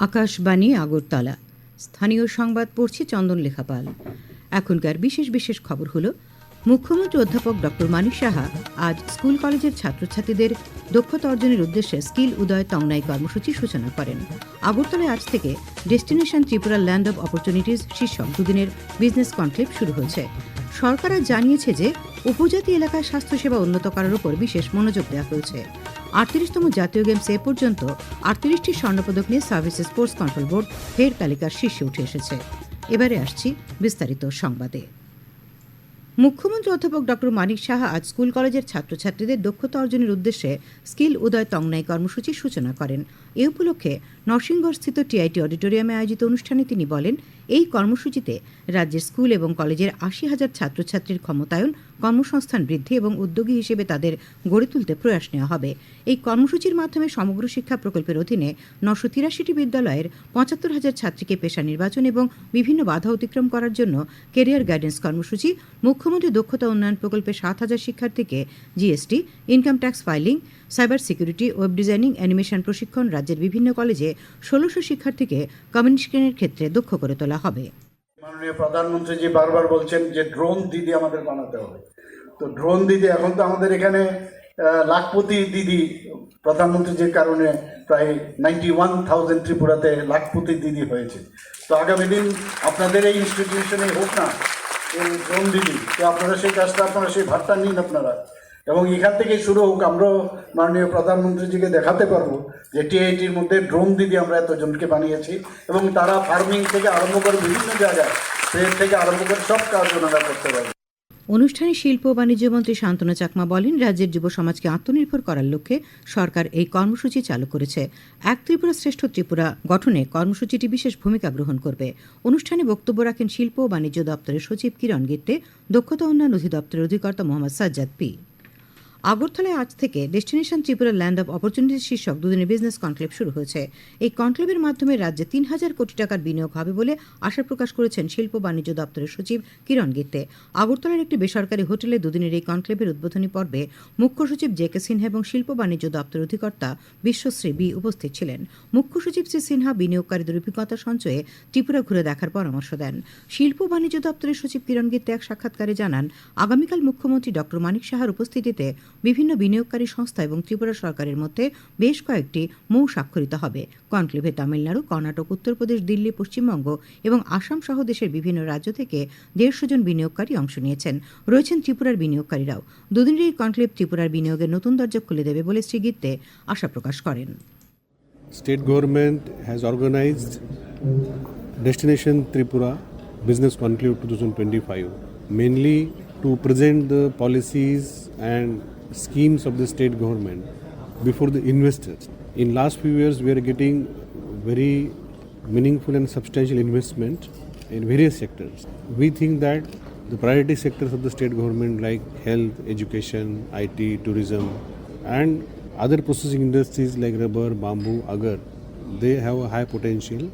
আকাশবাণী, আগরতলা। স্থানীয় সংবাদ পড়ছি চন্দন লেখাপাল। এখনকার বিশেষ বিশেষ খবর হলো, মুখ্যমন্ত্রী অধ্যাপক ডক্টর মানিক সাহা আজ স্কুল কলেজের ছাত্রছাত্রীদের দক্ষতা অর্জনের উদ্দেশ্যে স্কিল উদয় তংনাই কর্মসূচি সূচনা করেন। আগরতলায় আজ থেকে destination Tripura land of opportunities শীর্ষক দুদিনের বিজনেস কনক্লেভ শুরু হয়েছে। সরকার জানিয়েছে যে, উপজাতি এলাকায় স্বাস্থ্যসেবা উন্নত করার উপর বিশেষ মনোযোগ দেওয়া হয়েছে। আটত্রিশতম জাতীয় গেমস এ পর্যন্ত আটত্রিশটি স্বর্ণপদক নিয়ে সার্ভিস স্পোর্টস কন্ট্রোল বোর্ড ফের তালিকার শীর্ষে উঠে এসেছে। এবারে আসছি বিস্তারিত সংবাদে। মুখ্যমন্ত্রী অধ্যাপক ডক্টর মানিক সাহা আজ স্কুল কলেজের ছাত্রছাত্রীদের দক্ষতা অর্জনের উদ্দেশ্যে স্কিল উদয় তংনাই কর্মসূচির সূচনা করেন। এ উপলক্ষে নরসিংগড়স্থিত টিআইটি অডিটোরিয়ামে আয়োজিত অনুষ্ঠানে তিনি বলেন, এই কর্মসূচিতে রাজ্যের স্কুল এবং কলেজের আশি হাজার ছাত্রছাত্রীর ক্ষমতায়ন, কর্মসংস্থান বৃদ্ধি এবং উদ্যোগী হিসেবে তাদের গড়ে তুলতে প্রয়াস নেওয়া হবে। এই কর্মসূচির মাধ্যমে সমগ্র শিক্ষা প্রকল্পের অধীনে নশো তিরাশিটি বিদ্যালয়ের পঁচাত্তর হাজার ছাত্রীকে পেশা নির্বাচন এবং বিভিন্ন বাধা অতিক্রম করার জন্য কেরিয়ার গাইডেন্স কর্মসূচি, মুখ্যমন্ত্রী দক্ষতা উন্নয়ন প্রকল্পে সাত হাজার শিক্ষার্থীকে GST, income tax filing cyber security, web designing, animation প্রশিক্ষণ রাজ্যের বিভিন্ন কলেজে ষোলোশো শিক্ষার্থীকে কমিউনিকেশনের ক্ষেত্রে দক্ষ করে তোলা হবে। মাননীয় প্রধানমন্ত্রী জি বারবার বলছেন যে ড্রোন দিদি আমাদের বানাতে হবে। তো ড্রোন দিদি, এখন তো আমাদের এখানে লাখপতি দিদি প্রধানমন্ত্রীজির কারণে প্রায় নাইনটি ওয়ান থাউজেন্ড ত্রিপুরাতে লাখপতি দিদি হয়েছে। তো আগামী দিন আপনাদের এই ইনস্টিটিউশনে হোক না, এই ড্রোন দিদি, তো আপনারা সেই কাজটা, আপনারা সেই ভারটা নিন আপনারা। এবং এখান থেকে শুরু হোক, আমরাও মাননীয় প্রধানমন্ত্রীজিকে দেখাতে পারব যে টিআইটির মধ্যে ড্রোন দিদি আমরা এতজনকে বানিয়েছি এবং তারা ফার্মিং থেকে আরম্ভ করে বিভিন্ন জায়গায় ট্রেড থেকে আরম্ভ করে সব কাজ ওনারা করতে পারবে অনুষ্ঠানে শিল্প বাণিজ্য মন্ত্রী শান্তনু চাকমা বলেন, রাজ্যের যুব সমাজকে আত্মনির্ভর করার লক্ষ্যে সরকার এই কর্মসূচি চালু করেছে। এক ত্রিপুরা শ্রেষ্ঠ ত্রিপুরা গঠনে কর্মসূচিটি বিশেষ ভূমিকা গ্রহণ করবে। অনুষ্ঠানে বক্তব্য রাখেন শিল্প ও বাণিজ্য দপ্তরের সচিব কিরণ গিত্তে, দক্ষতা উন্নয়ন অধিদপ্তরের অধিকর্তা মোহাম্মদ সাজ্জাদ পি। আগরতলায় আজ থেকে destination Tripura land of opportunity শীর্ষক দুদিনের বিজনেস কনক্লেভ শুরু হয়েছে। এই কনক্লেভের মাধ্যমে রাজ্যে তিন হাজার কোটি টাকার বিনিয়োগ হবে বলে আশা প্রকাশ করেছেন শিল্প বাণিজ্য দপ্তরের সচিব কিরণ গিত্তে। আগরতলার একটি বেসরকারি হোটেলে দুদিনের এই কনক্লেভের উদ্বোধনী পর্বে মুখ্য সচিব জে কে সিনহা এবং শিল্প বাণিজ্য দপ্তরের অধিকর্তা বিশ্বশ্রী বি উপস্থিত ছিলেন। মুখ্য সচিব শ্রী সিনহা বিনিয়োগকারীদের অভিজ্ঞতা সঞ্চয়ে ত্রিপুরা ঘুরে দেখার পরামর্শ দেন। শিল্প বাণিজ্য দপ্তরের সচিব কিরণ গিত্তে এক সাক্ষাৎকারে জানান, আগামীকাল মুখ্যমন্ত্রী ডক্টর মানিক সাহার উপস্থিতিতে বিভিন্ন বিনিয়োগকারী সংস্থা এবং ত্রিপুরা সরকারের মধ্যে বেশ কয়েকটি মৌ স্বাক্ষরিত হবে। কনক্লেভে তামিলনাড়ু, কর্ণাটক, উত্তরপ্রদেশ, দিল্লি, পশ্চিমবঙ্গ এবং আসাম সহ দেশের বিভিন্ন রাজ্য থেকে দেড়শো জন বিনিয়োগকারী অংশ নিয়েছেন। রয়েছেন ত্রিপুরার বিনিয়োগকারীরাও। দুদিনের এই কনক্লেভ ত্রিপুরার বিনিয়োগের নতুন দরজা খুলে দেবে বলে শ্রী গিত্তে আশা প্রকাশ করেন। State government has organized Destination Tripura Business Conclave 2025 mainly to present the policies and schemes of the state government before the investors. In last few years, we are getting very meaningful and substantial investment in various sectors. We think that the priority sectors of the state government like health, education, IT, tourism, and other processing industries like rubber, bamboo, agar, they have a high potential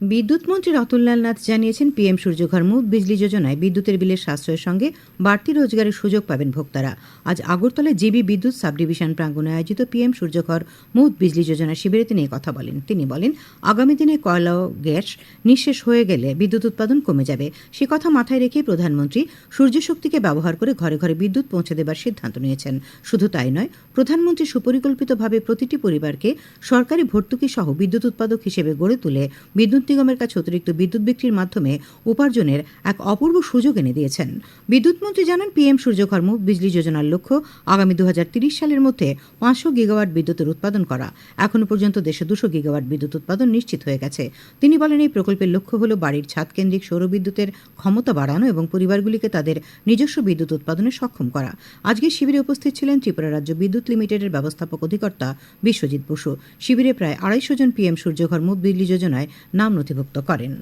বিদ্যুৎ মন্ত্রী রতনলাল নাথ জানিয়েছেন, PM সূর্যঘর মুখ বিজলি যোজনায় বিদ্যুতের বিলের সাশ্রয়ের সঙ্গে বাড়তি রোজগারের সুযোগ পাবেন ভোক্তারা। আজ আগরতলায় জিবি বিদ্যুৎ সাব ডিভিশন প্রাঙ্গণে আয়োজিত পিএম সূর্যঘর মুখ বিজলি যোজনা শিবিরে তিনি কথা বলেন। তিনি বলেন, আগামী দিনে কয়লা ও গ্যাস নিঃশেষ হয়ে গেলে বিদ্যুৎ উৎপাদন কমে যাবে। সে কথা মাথায় রেখে প্রধানমন্ত্রী সূর্যশক্তিকে ব্যবহার করে ঘরে ঘরে বিদ্যুৎ পৌঁছে দেবার সিদ্ধান্ত নিয়েছেন। শুধু তাই নয়, প্রধানমন্ত্রী সুপরিকল্পিতভাবে প্রতিটি পরিবারকে সরকারি ভর্তুকি সহ বিদ্যুৎ উৎপাদক হিসেবে গড়ে তুলে বিদ্যুৎ নিগমের কাছে অতিরিক্ত বিদ্যুৎ বিক্রির মাধ্যমে উপার্জনের এক অপূর্ব সুযোগ এনে দিয়েছেন। বিদ্যুৎ মন্ত্রী জানান, পিএম সূর্যঘর মুখ বিজলি যোজনার লক্ষ্য আগামী দু সালের মধ্যে পাঁচশো গিগাওয়াট বিদ্যুতের উৎপাদন করা। এখনও পর্যন্ত দেশে দুশো গিগাওয়াট বিদ্যুৎ উৎপাদন নিশ্চিত হয়ে গেছে। তিনি বলেন, এই প্রকল্পের লক্ষ্য হল বাড়ির ছাদ কেন্দ্রিক সৌরবিদ্যুতের ক্ষমতা বাড়ানো এবং পরিবারগুলিকে তাদের নিজস্ব বিদ্যুৎ উৎপাদনে সক্ষম করা। আজকে শিবিরে উপস্থিত ছিলেন ত্রিপুরা রাজ্য বিদ্যুৎ লিমিটেডের ব্যবস্থাপক অধিকর্তা বিশ্বজিৎ বসু। শিবিরে প্রায় আড়াইশো জন পিএম সূর্যঘর মুখ বিজলি যোজনায় নাম নথিভুক্ত করেন।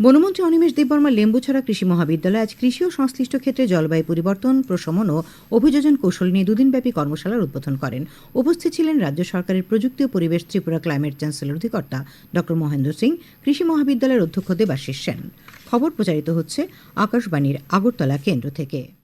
বনমন্ত্রী অনিমেষ দেববর্মা লেম্বুছড়া কৃষি মহাবিদ্যালয়ে আজ কৃষি ও সংশ্লিষ্ট ক্ষেত্রে জলবায়ু পরিবর্তন, প্রশমন ও অভিযোজন কৌশল নিয়ে দুদিনব্যাপী কর্মশালার উদ্বোধন করেন। উপস্থিত ছিলেন রাজ্য সরকারের প্রযুক্তি ও পরিবেশ ত্রিপুরা ক্লাইমেট চ্যান্সেলর অধিকর্তা ড মহেন্দ্র সিং, কৃষি মহাবিদ্যালয়ের অধ্যক্ষ দেবাশিস সেন। খবর প্রচারিত হচ্ছে আকাশবাণীর আগরতলা কেন্দ্র থেকে।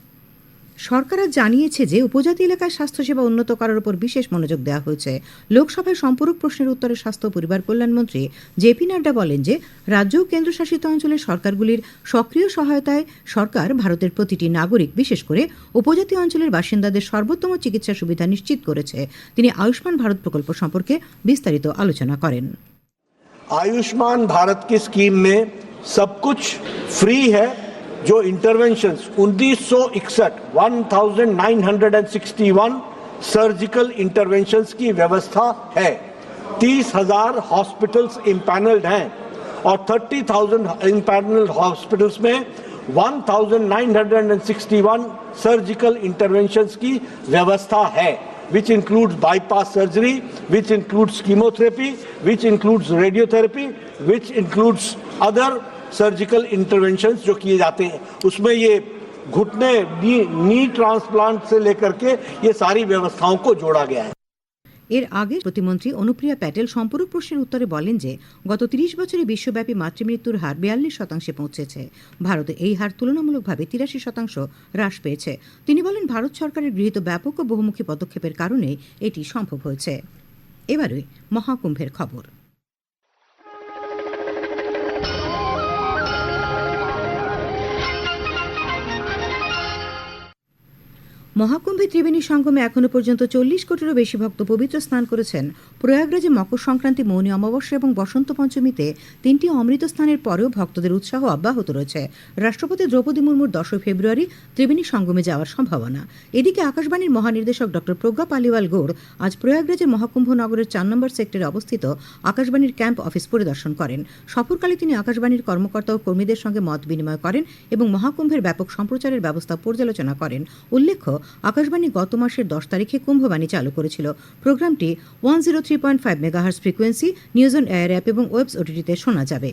সরকার আজ জানিয়েছে যে উপজাতি এলাকায় স্বাস্থ্যসেবা উন্নত করার উপর বিশেষ মনোযোগ দেওয়া হয়েছে লোকসভায় সম্পূরক প্রশ্নের উত্তরে স্বাস্থ্য ও পরিবার কল্যাণমন্ত্রী জেপি নাড্ডা বলেন যে রাজ্য ও কেন্দ্রশাসিত অঞ্চলের সরকারগুলির সক্রিয় সহায়তায় সরকার ভারতের প্রতিটি নাগরিক বিশেষ করে উপজাতি অঞ্চলের বাসিন্দাদের সর্বোত্তম চিকিৎসা সুবিধা নিশ্চিত করেছে তিনি আয়ুষ্মান ভারত প্রকল্প সম্পর্কে বিস্তারিত আলোচনা করেন आयुष्मान भारत की स्कीम में सब कुछ फ्री है जो इंटरवेंशन उन्नीस सौ इकसठ one thousand nine hundred and sixty one surgical intervention की व्यवस्था है। तीस हज़ार हॉस्पिटल्स इम्पैनल्ड हैं और थर्टी थाउज़ेंड इम्पैनल्ड हॉस्पिटल्स में one thousand nine hundred and sixty one surgical intervention की व्यवस्था है which includes bypass surgery which includes chemotherapy which includes radiotherapy which includes other surgical interventions जो किए जाते हैं उसमें ये घुटने नी, नी ट्रांसप्लांट से लेकर के ये सारी व्यवस्थाओं को जोड़ा गया है এর আগে প্রতিমন্ত্রী অনুপ্রিয়া প্যাটেল সম্পূরক প্রশ্নের উত্তরে বলেন যে গত তিরিশ বছরে বিশ্বব্যাপী মাতৃমৃত্যুর হার বিয়াল্লিশ শতাংশে পৌঁছেছে ভারতে এই হার তুলনামূলকভাবে তিরাশি শতাংশ হ্রাস পেয়েছে তিনি বলেন ভারত সরকারের গৃহীত ব্যাপক ও বহুমুখী পদক্ষেপের কারণে এটি সম্ভব হয়েছে এবারে মহাকুম্ভের খবর মহাকুম্ভে ত্রিবেণী সঙ্গমে এখনও পর্যন্ত চল্লিশ কোটিরও বেশি ভক্ত পবিত্র স্নান করেছেন। প্রয়াগরাজে মকর সংক্রান্তি, মৌনী অমাবস্যা এবং বসন্ত পঞ্চমীতে তিনটি অমৃত স্নানের পরেও ভক্তদের উৎসাহ অব্যাহত রয়েছে। রাষ্ট্রপতি দ্রৌপদী মুর্মুর দশই ফেব্রুয়ারি ত্রিবেণী সঙ্গমে যাওয়ার সম্ভাবনা। এদিকে আকাশবাণীর মহানির্দেশক ড প্রজ্ঞা পালিওয়াল গৌড় আজ প্রয়াগরাজের মহাকুম্ভ নগরের চার নম্বর সেক্টরে অবস্থিত আকাশবাণীর ক্যাম্প অফিস পরিদর্শন করেন। সফরকালে তিনি আকাশবাণীর কর্মকর্তা ও কর্মীদের সঙ্গে মত বিনিময় করেন এবং মহাকুম্ভের ব্যাপক সম্প্রচারের ব্যবস্থা পর্যালোচনা করেন। উল্লেখ্য আকাশবাণী গত মাসের দশ তারিখে কুম্ভবাণী চালু করেছিল। প্রোগ্রামটি one zero three point five megahertz frequency, news on air app এবং ওয়েবস ওটিটিতে শোনা যাবে।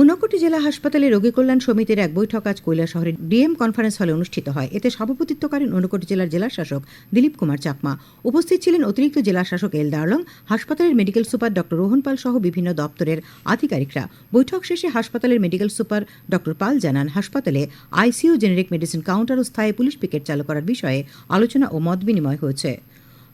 ঊনকোটি জেলা হাসপাতালে রোগী কল্যাণ সমিতির এক বৈঠক আজ শহরের ডিএম কনফারেন্স হলে অনুষ্ঠিত হয়। এতে সভাপতিত্ব করেন ঊনকোটি জেলার জেলা শাসক দিলীপ কুমার চাকমা, উপস্থিত ছিলেন অতিরিক্ত জেলা শাসক এল দার্লং, হাসপাতালের medical super doctor Rohan Pal সহ বিভিন্ন দপ্তরের আধিকারিকরা। বৈঠক শেষে হাসপাতালের মেডিকেল সুপার ডক্টর পাল জানান, হাসপাতালে আইসিইউ, জেনেরিক মেডিসিন কাউন্টার ও স্থায়ী পুলিশ পিকেট চালু করার বিষয়ে আলোচনা ও মত বিনিময় হয়েছে।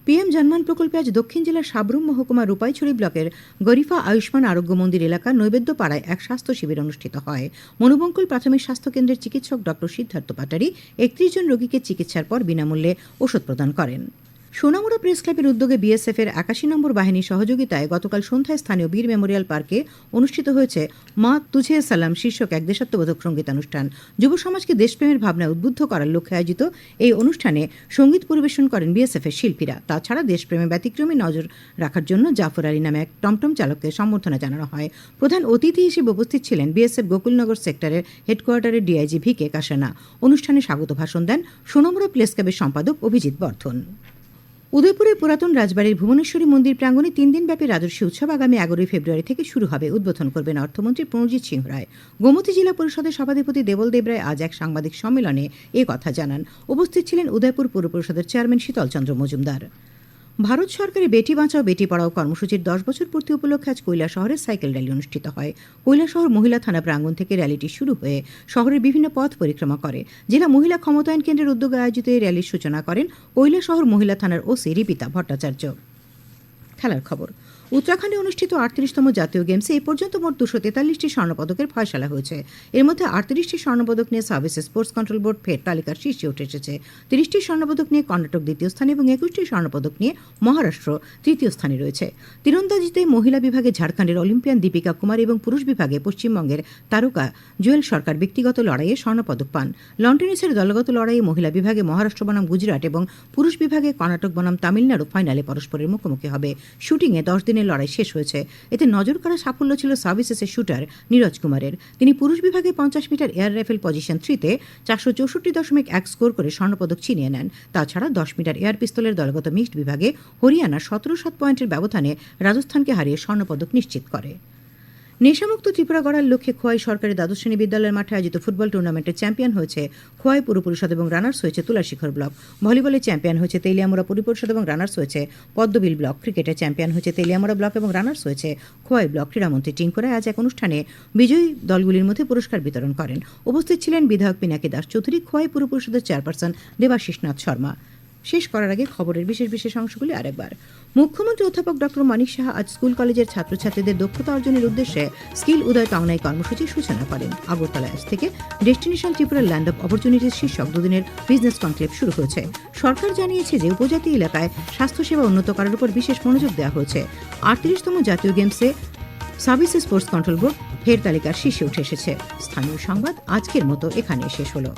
পিএম জনমান প্রকল্পে আজ দক্ষিণ জেলার সাবরুম মহকুমা রূপাইছড়ি ব্লকের গরিফা আয়ুষ্মান আরোগ্য মন্দির এলাকার নৈবেদ্য পাড়ায় এক স্বাস্থ্য শিবির অনুষ্ঠিত হয়। মনুবঙ্কুল প্রাথমিক স্বাস্থ্য কেন্দ্রের চিকিৎসক ডক্টর সিদ্ধার্থ পাটারি একত্রিশ জন রোগীকে চিকিৎসার পর বিনামূল্যে ওষুধ প্রদান করেন। সোনামুড়া প্রেস ক্লাবের উদ্যোগে বিএসএফ এর একাশি নম্বর বাহিনীর সহযোগিতায় গতকাল সন্ধ্যায় স্থানীয় বীর মেমোরিয়াল পার্কে অনুষ্ঠিত হয়েছে মা তুঝে সালাম শীর্ষক এক দেশাত্মবোধক সঙ্গীতানুষ্ঠান। যুব সমাজকে দেশপ্রেমের ভাবনায় উদ্বুদ্ধ করার লক্ষ্যে আয়োজিত এই অনুষ্ঠানে সংগীত পরিবেশন করেন বিএসএফ এর শিল্পীরা। তাছাড়া দেশপ্রেমে ব্যতিক্রমী নজর রাখার জন্য জাফর আলী নামে এক টমটম চালককে সম্বর্ধনা জানানো হয়। প্রধান অতিথি হিসেবে উপস্থিত ছিলেন বিএসএফ গোকুলনগর সেক্টরের হেডকোয়ার্টারের ডিআইজি ভি কে কাসানা। অনুষ্ঠানে স্বাগত ভাষণ দেন সোনামুড়া প্লেস ক্লাবের সম্পাদক অভিজিৎ বর্ধন। উদয়পুরের পুরাতন রাজবাড়ির ভুবনেশ্বরী মন্দির প্রাঙ্গণে তিন দিনব্যাপী রাজস্বী উৎসব আগামী এগারোই ফেব্রুয়ারি থেকে শুরু হবে উদ্বোধন করবেন অর্থমন্ত্রী প্রণজিৎ সিংহ রায়। গোমতী জেলা পরিষদের সভাধিপতি দেবল দেব রায় আজ এক সাংবাদিক সম্মেলনে এ কথা জানান। উপস্থিত ছিলেন উদয়পুর পৌর পরিষদের চেয়ারম্যান শীতলচন্দ্র মজুমদার। ভারত সরকারের বেটি বাঁচাও, বেটি পড়াও কর্মসূচির দশ বছর পূর্তি উপলক্ষে আজ কৈলা শহরে সাইকেল র্যালি অনুষ্ঠিত হয়। কৈলা শহর মহিলা থানা প্রাঙ্গন থেকে র্যালিটি শুরু হয়ে শহরের বিভিন্ন পথ পরিক্রমা করে। জেলা মহিলা ক্ষমতায়ন কেন্দ্রের উদ্যোগে আয়োজিত এই র্যালির সূচনা করেন কৈলা শহর মহিলা থানার ওসি রিপিতা ভট্টাচার্য। খেলার খবর। উত্তরাখণ্ডে অনুষ্ঠিত আটত্রিশতম জাতীয় গেমসে এ পর্যন্ত মোট দুশো তেতাল্লিশটি স্বর্ণপদকের ফয়সালা হয়েছে। এর মধ্যে আটত্রিশটি স্বর্ণপদক নিয়ে সার্ভিসেস, স্পোর্টস কন্ট্রোল বোর্ড, ফের তালিকার শীর্ষে উঠে এসেছে। তিরিশটি স্বর্ণপদক নিয়ে কর্ণাটক দ্বিতীয় স্থানে এবং একুশটি স্বর্ণপদক নিয়ে মহারাষ্ট্র তৃতীয় স্থানে রয়েছে। তীরন্দাজিতে মহিলা বিভাগে ঝাড়খণ্ডের অলিম্পিয়ান দীপিকা কুমার এবং পুরুষ বিভাগে পশ্চিমবঙ্গের তারকা জুয়েল সরকার ব্যক্তিগত লড়াইয়ে স্বর্ণপদক পান। লন টেনিসের দলগত লড়াইয়ে মহিলা বিভাগে মহারাষ্ট্র বনাম গুজরাট এবং পুরুষ বিভাগে কর্ণাটক বনাম তামিলনাড়ু ফাইনালে পরস্পরের মুখোমুখি হবে। শুটিংয়ে দশ দিনের দিনের লড়াই শেষ হয়েছে। এতে নজর করা সাফল্য ছিল সার্ভিসেসের শুটার নীরজ কুমারের। তিনি পুরুষ বিভাগে পঞ্চাশ মিটার এয়ার রাইফেল পজিশন থ্রিতে চারশো চৌষট্টি দশমিক এক স্কোর করে স্বর্ণপদক ছিনিয়ে নেন। তাছাড়া দশ মিটার এয়ার পিস্তলের দলগত মিক্সড বিভাগে হরিয়ানা সতেরো সাত পয়েন্টের ব্যবধানে রাজস্থানকে হারিয়ে স্বর্ণপদক নিশ্চিত করে। নেশামুক্ত ত্রিপুরা গড়ার লক্ষ্যে খোয়াই সরকারি দ্বাদশ শ্রেণি বিদ্যালয়ের মাঠে আয়োজিত ফুটবল টুর্নামেন্টে চ্যাম্পিয়ন হয়েছে খোয়াই পুর পরিষদ এবং রানার্স হয়েছে তুলাশিখর ব্লক। ভলিবলে চ্যাম্পিয়ন হয়েছে তেলিয়ামুড়া পুর পরিষদ এবং রানার্স হয়েছে পদ্মবিল ব্লক। ক্রিকেটে চ্যাম্পিয়ন হয়েছে তেলিয়ামুড়া ব্লক এবং রানার্স হয়েছে খোয়াই ব্লক। ক্রীড়ামন্ত্রী টিঙ্করা আজ এক অনুষ্ঠানে বিজয়ী দলগুলির মধ্যে পুরস্কার বিতরণ করেন। উপস্থিত ছিলেন বিধায়ক পিনাকি দাস চৌধুরী, খোয়াই পুর পরিষদের চেয়ারপারসন দেবাশিস নাথ শর্মা। শেষ করার আগে খবরের বিশেষ বিশেষ অংশগুলি আরেকবার। মুখ্যমন্ত্রী অধ্যাপক ডক্টর মানিক সাহা আজ স্কুল, কলেজের ছাত্রছাত্রীদের দক্ষতা অর্জনের উদ্দেশ্যে স্কিল উদয় টাংনাই কর্মসূচির সূচনা করেন। আগরতলা আজ থেকে ডেস্টিনেশন ত্রিপুরা ল্যান্ড অফ অপরচুনিটির শীর্ষক দুদিনের বিজনেস কনক্লেভ শুরু হয়েছে। সরকার জানিয়েছে যে উপজাতি এলাকায় স্বাস্থ্যসেবা উন্নত করার উপর বিশেষ মনোযোগ দেওয়া হয়েছে। আটত্রিশতম জাতীয় গেমসে সার্ভিসেস স্পোর্টস কন্ট্রোল বোর্ড ফের তালিকার শীর্ষে উঠে এসেছে। স্থানীয় সংবাদ আজকের মতো এখানে শেষ হলো।